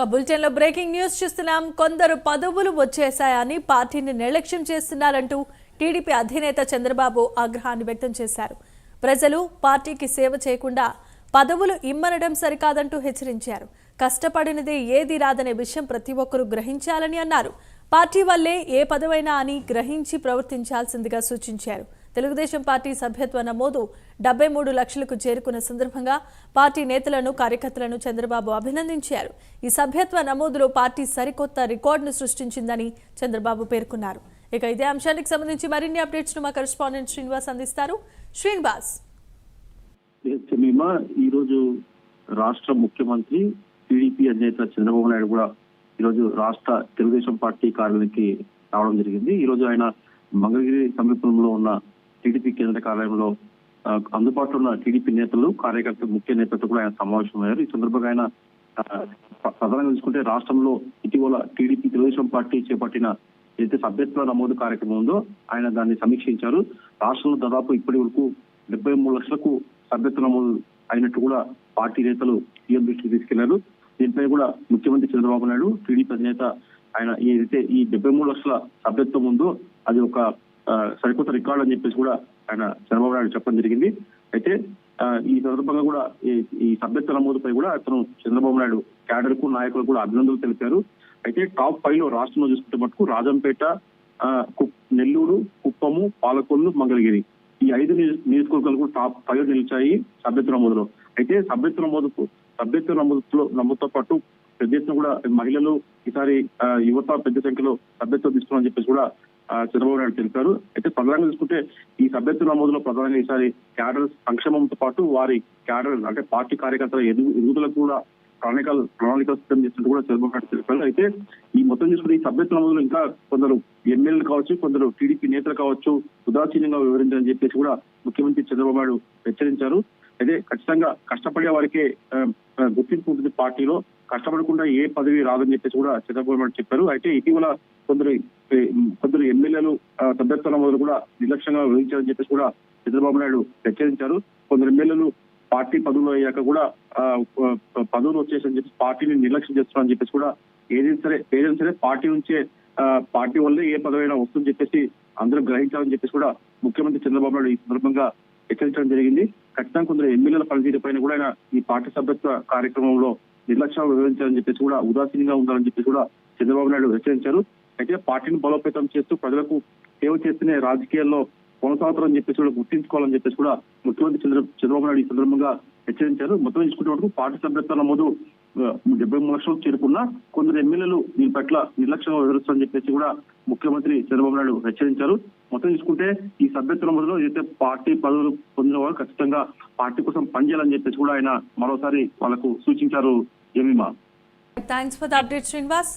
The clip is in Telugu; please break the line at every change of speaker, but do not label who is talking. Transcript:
ఇక బులెటిన్లో బ్రేకింగ్ న్యూస్ చూస్తున్నాం. కొందరు పదవులు వచ్చేశాయని పార్టీని నిర్లక్ష్యం చేస్తున్నారంటూ టీడీపీ అధినేత చంద్రబాబు ఆగ్రహాన్ని వ్యక్తం చేశారు. ప్రజలు పార్టీకి సేవ చేయకుండా పదవులు ఇమ్మనడం సరికాదంటూ హెచ్చరించారు. కష్టపడినది ఏది రాదనే విషయం ప్రతి ఒక్కరూ గ్రహించాలని అన్నారు. పార్టీ వల్లే ఏ పదవైనా అని గ్రహించి ప్రవర్తించాల్సిందిగా సూచించారు. తెలుగుదేశం పార్టీ సభ్యత్వ నమోదు డెబ్బై మూడు లక్షలకు చేరుకున్న సందర్భంగా పార్టీ నేతలను కార్యకర్తలను చంద్రబాబు అభినందించారు. ఈ సభ్యత్వ నమోదులో పార్టీ సరికొత్త రికార్డును సృష్టించిందని చంద్రబాబు పేర్కొన్నారు. ఇక ఇదే అంశానికి సంబంధించి మరిన్ని అప్డేట్స్ను మా కరెస్పాండెంట్ శ్రీనివాస్ అందిస్తారు. శ్రీనివాస్.
చెమీమా ఈ రోజు రాష్ట్ర ముఖ్యమంత్రి టీడీపీ అధినేత చంద్రబాబు నాయుడు కూడా ఈ రోజు రాష్ట్ర తెలుగుదేశం పార్టీ కార్యాలయానికి రావడం జరిగింది. ఈ రోజు ఆయన మంగళగిరి సమీపంలో ఉన్న టీడీపీ కేంద్ర కార్యాలయంలో అందుబాటులో ఉన్న టీడీపీ నేతలు కార్యకర్తలు ముఖ్య నేతలతో కూడా ఆయన సమావేశమయ్యారు. ఈ సందర్భంగా ఆయన ప్రధానంగా చూసుకుంటే రాష్ట్రంలో ఇటీవల టీడీపీ తెలుగుదేశం పార్టీ చేపట్టిన ఏదైతే సభ్యత్వ నమోదు కార్యక్రమం ఉందో ఆయన దాన్ని సమీక్షించారు. రాష్ట్రంలో దాదాపు ఇప్పటి వరకు డెబ్బై మూడు లక్షలకు సభ్యత్వ నమోదు అయినట్టు కూడా పార్టీ నేతలు సీఎం దృష్టికి తీసుకెళ్ళారు. దీనిపై కూడా ముఖ్యమంత్రి చంద్రబాబు నాయుడు టీడీపీ అధినేత ఆయన ఏదైతే ఈ డెబ్బై మూడు లక్షల సభ్యత్వం ఉందో అది ఒక సరికొత్త రికార్డు అని చెప్పేసి కూడా ఆయన చంద్రబాబు నాయుడు చెప్పడం జరిగింది. అయితే ఈ సందర్భంగా కూడా ఈ- సభ్యత్వ నమోదుపై కూడా అతను చంద్రబాబు నాయుడు క్యాడర్కు నాయకులు కూడా అభినందనలు తెలిపారు. అయితే టాప్ ఫైవ్లో రాష్ట్రంలో చూసుకుంటే మటుకు రాజంపేట ఆ, కు- నెల్లూరు కుప్పము పాలకొల్లు మంగళగిరి ఈ ఐదు నియోజకవర్గాలు కూడా టాప్ ఫైవ్ నిలిచాయి సభ్యత్వ నమోదులో. అయితే సభ్యత్వ నమోదుకు సభ్యత్వ నమోదులో నమోదుతో పాటు పెద్ద ఎత్తున కూడా మహిళలు ఈసారి యువత పెద్ద సంఖ్యలో సభ్యత్వం తీసుకున్నారని చెప్పేసి కూడా చంద్రబాబు నాయుడు తెలిపారు. అయితే ప్రధానంగా చూసుకుంటే ఈ సభ్యత్వ నమోదులో ప్రధానంగా ఈసారి క్యాడర్ సంక్షేమంతో పాటు వారి క్యాడర్ అంటే పార్టీ కార్యకర్తల ఎదుగు ఎదుగుదలకు కూడా ప్రణాళికలు ప్రణాళికలు సిద్ధం చేస్తున్నట్టు కూడా చంద్రబాబు నాయుడు తెలిపారు. అయితే ఈ మొత్తం చూసుకుని ఈ సభ్యత్వ నమోదులో ఇంకా కొందరు ఎమ్మెల్యేలు కావచ్చు కొందరు టీడీపీ నేతలు కావచ్చు ఉదాసీనంగా వివరించారని చెప్పేసి కూడా ముఖ్యమంత్రి చంద్రబాబు నాయుడు హెచ్చరించారు. అయితే ఖచ్చితంగా కష్టపడే వారికే గుర్తింపు ఉంటుంది పార్టీలో. కష్టపడకుండా ఏ పదవి రాదని చెప్పేసి కూడా చంద్రబాబు నాయుడు చెప్పారు. అయితే ఇటీవల కొందరు కొందరు ఎమ్మెల్యేలు ఆ, సభ్యత్వ కూడా నిర్లక్ష్యంగా వహించారని చెప్పేసి కూడా చంద్రబాబు నాయుడు హెచ్చరించారు. కొందరు ఎమ్మెల్యేలు పార్టీ పదవులు అయ్యాక కూడా పదవులు వచ్చేసని చెప్పి పార్టీని నిర్లక్ష్యం చేస్తున్నారని చెప్పేసి కూడా ఏదైనా సరే ఏదైనా సరే పార్టీ నుంచే ఆ, పార్టీ వల్లే ఏ పదవైనా వస్తుందని చెప్పేసి అందరూ గ్రహించాలని చెప్పేసి కూడా ముఖ్యమంత్రి చంద్రబాబు నాయుడు ఈ సందర్భంగా హెచ్చరించడం జరిగింది. ఖచ్చితంగా కొందరు ఎమ్మెల్యేల పనితీరు పైన కూడా ఆయన ఈ పార్టీ సభ్యత్వ కార్యక్రమంలో నిర్లక్ష్యం వివరించాలని చెప్పేసి కూడా ఉదాసీనంగా ఉండాలని చెప్పేసి కూడా చంద్రబాబు నాయుడు హెచ్చరించారు అయితే పార్టీని బలోపేతం చేస్తూ ప్రజలకు సేవ చేస్తున్న రాజకీయాల్లో కొనసాగుతారని చెప్పేసి కూడా గుర్తించుకోవాలని చెప్పేసి కూడా ముఖ్యమంత్రి చంద్ర చంద్రబాబు నాయుడు ఈ సందర్భంగా హెచ్చరించారు. మొత్తం తీసుకుంటే వరకు పార్టీ సభ్యత్వ నమోదు డెబ్బై మూడు లక్షలకు చేరుకున్న కొందరు ఎమ్మెల్యేలు దీని పట్ల నిర్లక్ష్యంగా వివరిస్తారని చెప్పేసి కూడా ముఖ్యమంత్రి చంద్రబాబు నాయుడు హెచ్చరించారు. మొత్తం చూసుకుంటే ఈ సభ్యత్వం నమోదులో ఏదైతే పార్టీ పదవులు పొందిన వారు ఖచ్చితంగా పార్టీ కోసం పనిచేయాలని చెప్పేసి కూడా ఆయన మరోసారి వాళ్ళకు సూచించారు. ఎమిమా
thanks for the update Srinivas